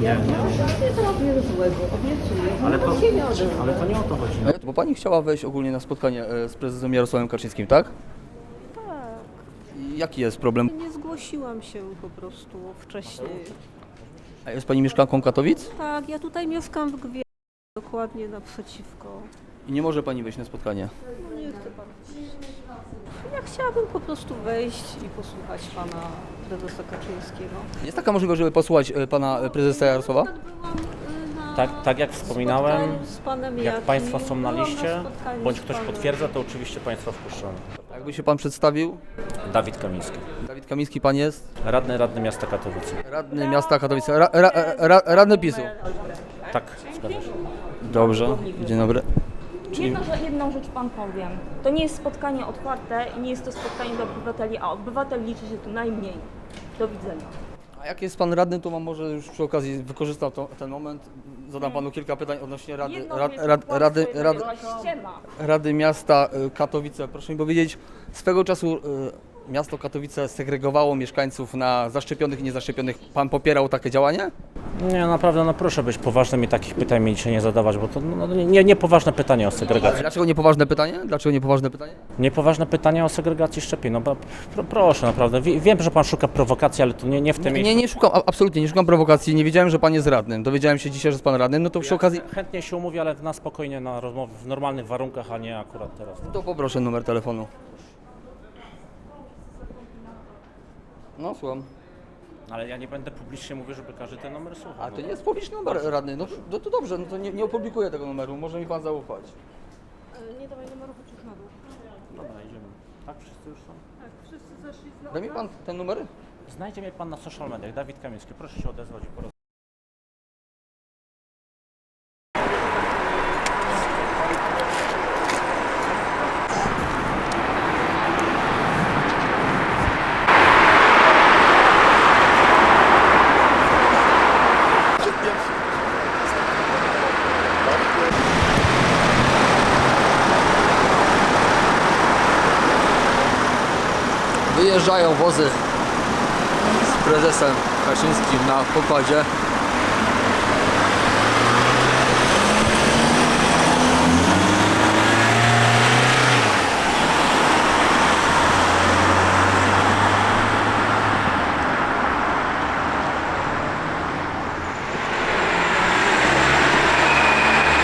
Nie, nie. Nie zrobię złego, obiecuję. Ale to, odezwę. ale to nie o to chodzi. E, Bo pani chciała wejść ogólnie na spotkanie e, z prezesem Jarosławem Kaczyńskim, tak? Tak. I Jaki jest problem? Nie zgłosiłam się po prostu wcześniej. A jest pani mieszkanką Katowic? Tak, ja tutaj mieszkam w Gwie, dokładnie naprzeciwko. I nie może pani wejść na spotkanie. No nie chcę pan. Ja chciałabym po prostu wejść i posłuchać pana prezesa Kaczyńskiego. Jest taka możliwość, żeby posłuchać e, pana e, prezesa Jarosława? Byłam y, na Tak, tak jak wspominałem, spotkaniu z panem jak Jakim. Państwo są na Byłam liście, spotkaniu bądź z ktoś panem. potwierdza, to oczywiście Państwa wpuszczamy. Jakby się pan przedstawił? Dawid Kamiński, Dawid Kamiński pan jest? radny radny miasta Katowice. Radny miasta Katowice. Ra, ra, ra, radny PiSu. Tak, zgadza się. Dobrze, dzień dobry. Jedno, że jedną rzecz Pan powiem. To nie jest spotkanie otwarte i nie jest to spotkanie dla obywateli, a obywatel liczy się tu najmniej. Do widzenia. A jak jest pan radny, to mam może już przy okazji wykorzystał to, ten moment. Zadam panu kilka pytań odnośnie rady, Jedno rad, wielkie rad, kłamstwo rady, rady, ściema. Rady Miasta y, Katowice. Proszę mi powiedzieć, swego czasu y, miasto Katowice segregowało mieszkańców na zaszczepionych i niezaszczepionych. Pan popierał takie działanie? Nie, naprawdę, no proszę być poważnym i takich pytań mi dzisiaj nie zadawać, bo to no, nie, niepoważne pytanie o segregacji. Dlaczego niepoważne pytanie? Dlaczego niepoważne pytanie? Niepoważne pytanie o segregacji szczepień. No bo, pro, proszę, naprawdę. Wie- Wiem, że Pan szuka prowokacji, ale to nie, nie w tym Nie, miejscu. nie, nie szukam, a- absolutnie nie szukam prowokacji. Nie wiedziałem, że pan jest radnym. Dowiedziałem się dzisiaj, że jest pan radnym. No to przy okazji. Chętnie się umówię, ale na spokojnie, na rozmowę, w normalnych warunkach, a nie akurat teraz. To poproszę numer telefonu. No, słucham. Ale ja nie będę publicznie mówił, żeby każdy ten numer słuchał. A no. to nie jest publiczny numer radny. No, no to dobrze, no to nie, nie opublikuję tego numeru. Może mi pan zaufać. Nie dawaj na dół. Dobra, idziemy. Tak, wszyscy już są? Tak, wszyscy zeszli z Da mi pan ten numer? Znajdzie mnie Pan na social mediach, Dawid Kamiński. Proszę się odezwać i porozmawiać. Wyjeżdżają wozy z prezesem Kaczyńskim na pokładzie.